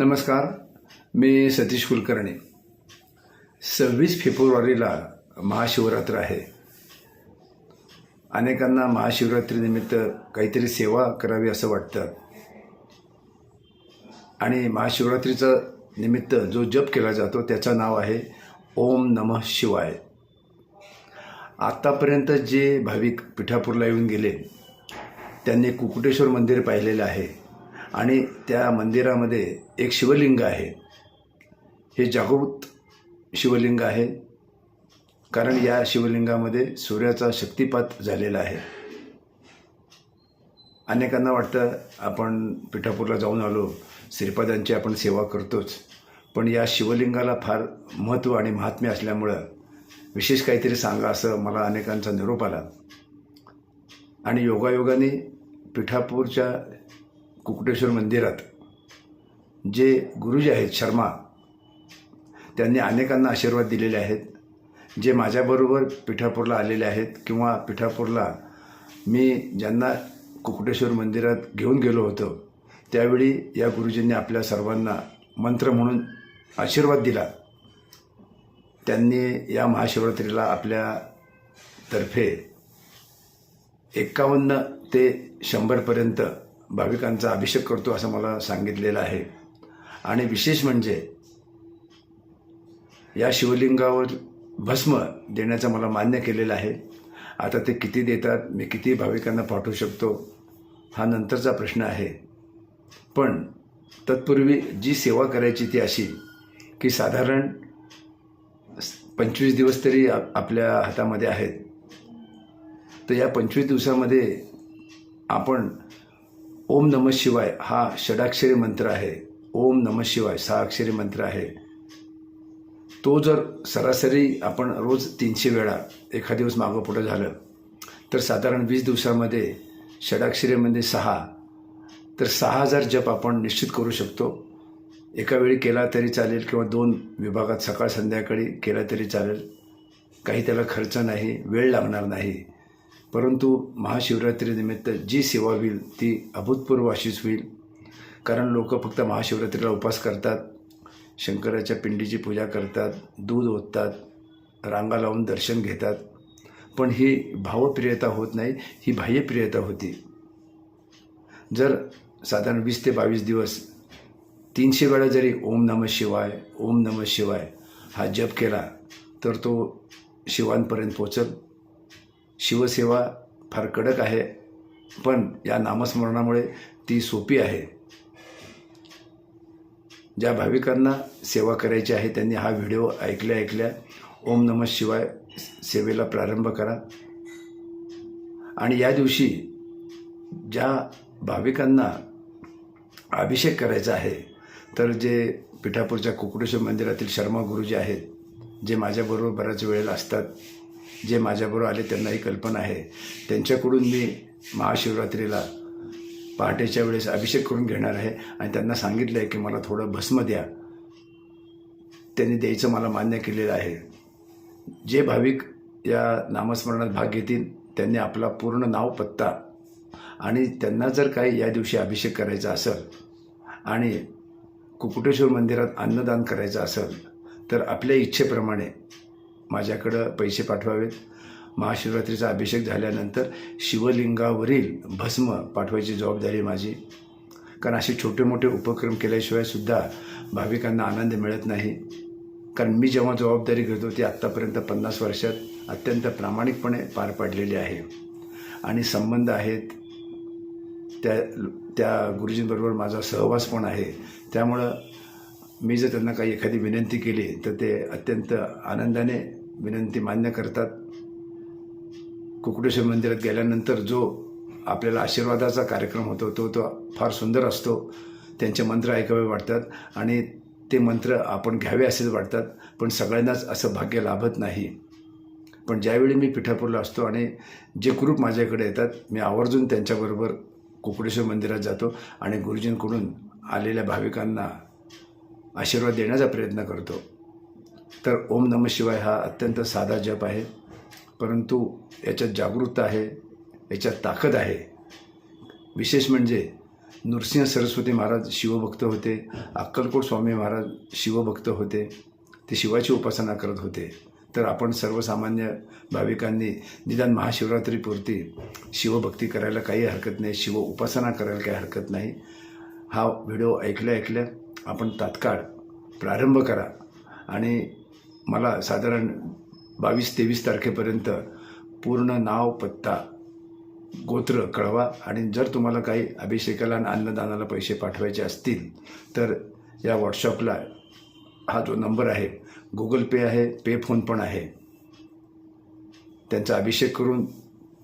नमस्कार मी सतीश कुलकर्णी. सव्वीस फेब्रुवारीला महाशिवरात्र आहे. अनेकांना महाशिवरात्रीनिमित्त काहीतरी सेवा करावी असं वाटतं. आणि महाशिवरात्रीचं निमित्त जो जप केला जातो त्याचं नाव आहे ओम नमः शिवाय. आत्तापर्यंत जे भाविक पिठापूरला येऊन गेले त्यांनी कुकुटेश्वर मंदिर पाहिलेलं आहे. आणि त्या मंदिरामध्ये एक शिवलिंग आहे. हे जागृत शिवलिंग आहे. कारण या शिवलिंगामध्ये सूर्याचा शक्तिपात झालेला आहे. अनेकांना वाटतं आपण पिठापूरला जाऊन आलो श्रीपादांची आपण सेवा करतोच. पण या शिवलिंगाला फार महत्त्व आणि महात्म्य असल्यामुळं विशेष काहीतरी सांगा असं मला अनेकांचा निरोप आला. आणि योगायोगाने पिठापूरच्या कुकुटेश्वर मंदिरात जे गुरुजी आहेत शर्मा त्यांनी अनेकांना आशीर्वाद दिलेले आहेत जे माझ्याबरोबर पिठापूरला आलेले आहेत किंवा पिठापूरला मी ज्यांना कुकुटेश्वर मंदिरात घेऊन गेलो होतो त्यावेळी या गुरुजींनी आपल्या सर्वांना मंत्र म्हणून आशीर्वाद दिला. त्यांनी या महाशिवरात्रीला आपल्यातर्फे एक्कावन्न ते शंभरपर्यंत भाविकांचा अभिषेक करतो असं मला सांगितलेलं आहे. आणि विशेष म्हणजे या शिवलिंगावर भस्म देण्याचं मला मान्य केलेलं आहे. आता ते किती देतात मी किती भाविकांना पाठवू शकतो हा नंतरचा प्रश्न आहे. पण तत्पूर्वी जी सेवा करायची ती अशी की साधारण पंचवीस दिवस तरी आप आपल्या हातामध्ये आहेत. तर या पंचवीस दिवसामध्ये आपण ओम नम शिवाय हा षडाक्षरी मंत्र आहे. ओम नम शिवाय सहा अक्षरी मंत्र आहे. तो जर सरासरी आपण रोज तीनशे वेळा एखाद दिवस मागं पुढं झालं तर साधारण वीस दिवसामध्ये षडाक्षरीमध्ये सहा तर सहा हजार जप आपण निश्चित करू शकतो. एका वेळी केला तरी चालेल किंवा दोन विभागात सकाळ संध्याकाळी केला तरी चालेल. काही त्याला खर्च नाही वेळ लागणार नाही. परंतु महाशिवरात्रीनिमित्त जी सेवा होईल ती अभूतपूर्व अशीच होईल. कारण लोक फक्त महाशिवरात्रीला उपास करतात शंकराच्या पिंडीची पूजा करतात दूध ओततात रांगा लावून दर्शन घेतात. पण ही भावप्रियता होत नाही ही बाह्यप्रियता होती. जर साधारण वीस ते बावीस दिवस तीनशे वेळा जरी ओम नम शिवाय ओम नम शिवाय हा जप केला तर तो शिवांपर्यंत पोचल. शिवसेवा फार कडक आहे पण या नामस्मरणामुळे ती सोपी आहे. ज्या भाविकांना सेवा करायची आहे त्यांनी हा व्हिडिओ ऐकल्या ऐकल्या ओम नम शिवाय सेवेला प्रारंभ करा. आणि या दिवशी ज्या भाविकांना अभिषेक करायचा आहे तर जे पिठापूरच्या कुकुटेश्वर मंदिरातील शर्मा गुरुजी आहेत जे माझ्याबरोबर बऱ्याच वेळेला असतात जे माझ्याबरोबर आले त्यांना ही कल्पना आहे. त्यांच्याकडून मी महाशिवरात्रीला पहाटेच्या वेळेस अभिषेक करून घेणार आहे. आणि त्यांना सांगितलं आहे की मला थोडं भस्म द्या. त्यांनी द्यायचं मला मान्य केलेलं आहे. जे भाविक या नामस्मरणात भाग घेतील त्यांनी आपला पूर्ण नाव पत्ता आणि त्यांना जर काही या दिवशी अभिषेक करायचा असेल आणि कुकुटेश्वर मंदिरात अन्नदान करायचं असेल तर आपल्या इच्छेप्रमाणे माझ्याकडं पैसे पाठवावेत. महाशिवरात्रीचा अभिषेक झाल्यानंतर शिवलिंगावरील भस्म पाठवायची जबाबदारी माझी. कारण असे छोटे मोठे उपक्रम केल्याशिवाय सुद्धा भाविकांना आनंद मिळत नाही. कारण मी जेव्हा जबाबदारी घेतो ती आत्तापर्यंत पन्नास वर्षात अत्यंत प्रामाणिकपणे पार पाडलेली आहे. आणि संबंध आहेत त्या त्या गुरुजींबरोबर माझा सहवास पण आहे. त्यामुळं मी जर त्यांना काही एखादी विनंती केली तर ते अत्यंत आनंदाने विनंती मान्य करतात. कुकुटेश्वर मंदिरात गेल्यानंतर जो आपल्याला आशीर्वादाचा कार्यक्रम होतो तो तो फार सुंदर असतो. त्यांचे मंत्र ऐकावे वाटतात आणि ते मंत्र आपण घ्यावे असेच वाटतात पण सगळ्यांनाच असं भाग्य लाभत नाही. पण ज्यावेळी मी पिठापूरला असतो आणि जे ग्रुप माझ्याकडे येतात मी आवर्जून त्यांच्याबरोबर कुकुडेश्वर मंदिरात जातो आणि गुरुजींकडून आलेल्या भाविकांना आशीर्वाद देण्याचा प्रयत्न करतो. तर ओम नम शिवाय हा अत्यंत साधा जप आहे. परंतु याच्यात जागरूकता आहे याच्यात ताकद आहे. विशेष म्हणजे नृसिंह सरस्वती महाराज शिवभक्त होते अक्कलकोट स्वामी महाराज शिवभक्त होते ते शिवाची उपासना करत होते. तर आपण सर्वसामान्य भाविकांनी निदान महाशिवरात्रीपुरती शिवभक्ती करायला काही हरकत नाही शिव उपासना करायला काही हरकत नाही. हा व्हिडिओ ऐकल्या ऐकल्या आपण तात्काळ प्रारंभ करा. आणि मला साधारण बावीस तेवीस तारखेपर्यंत पूर्ण नाव पत्ता गोत्र कळवा. आणि जर तुम्हाला काही अभिषेकाला आणि अन्नदानाला पैसे पाठवायचे असतील तर या व्हॉट्सअपला हा जो नंबर आहे गुगल पे आहे पे फोन पण आहे. त्यांचा अभिषेक करून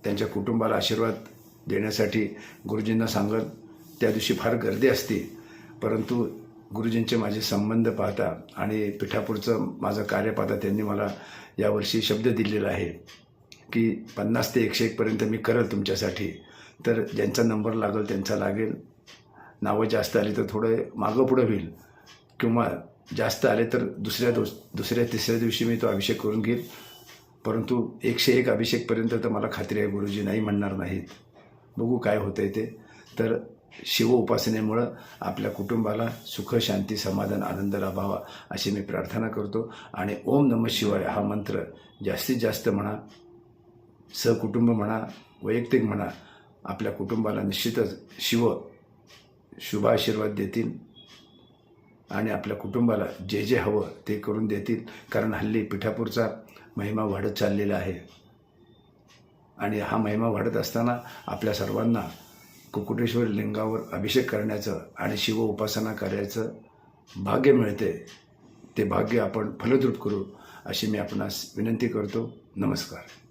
त्यांच्या कुटुंबाला आशीर्वाद देण्यासाठी गुरुजींना सांगत त्या दिवशी फार गर्दी असते परंतु गुरुजींचे माझे संबंध पाहता आणि पिठापूरचं माझं कार्य पाहता त्यांनी मला यावर्षी शब्द दिलेला आहे की पन्नास ते एकशे एकपर्यंत मी करल तुमच्यासाठी. तर ज्यांचा नंबर लागेल त्यांचा लागेल. नावं जास्त आली तर थोडं मागं पुढं होईल. किंवा जास्त आले तर दुसऱ्या दोस दुसऱ्या तिसऱ्या दिवशी मी तो अभिषेक करून घेईल. परंतु एकशे एक अभिषेकपर्यंत तर मला खात्री आहे गुरुजी नाही म्हणणार नाहीत. बघू काय होतं आहे ते. तर शिव उपासनेमुळं आपल्या कुटुंबाला सुख शांती समाधान आनंद लाभावा अशी मी प्रार्थना करतो. आणि ओम नम शिवाय हा मंत्र जास्तीत जास्त म्हणा सहकुटुंब म्हणा वैयक्तिक म्हणा आपल्या कुटुंबाला निश्चितच शिव शुभ आशीर्वाद देतील आणि आपल्या कुटुंबाला जे जे हवं ते करून देतील. कारण हल्ली पिठापूरचा महिमा वाढत चाललेला आहे. आणि हा महिमा वाढत असताना आपल्या सर्वांना कुकुटेश्वर लिंगावर अभिषेक करण्याचं आणि शिव उपासना करायचं भाग्य मिळते ते भाग्य आपण फलद्रूप करू अशी मी आपणास विनंती करतो. नमस्कार.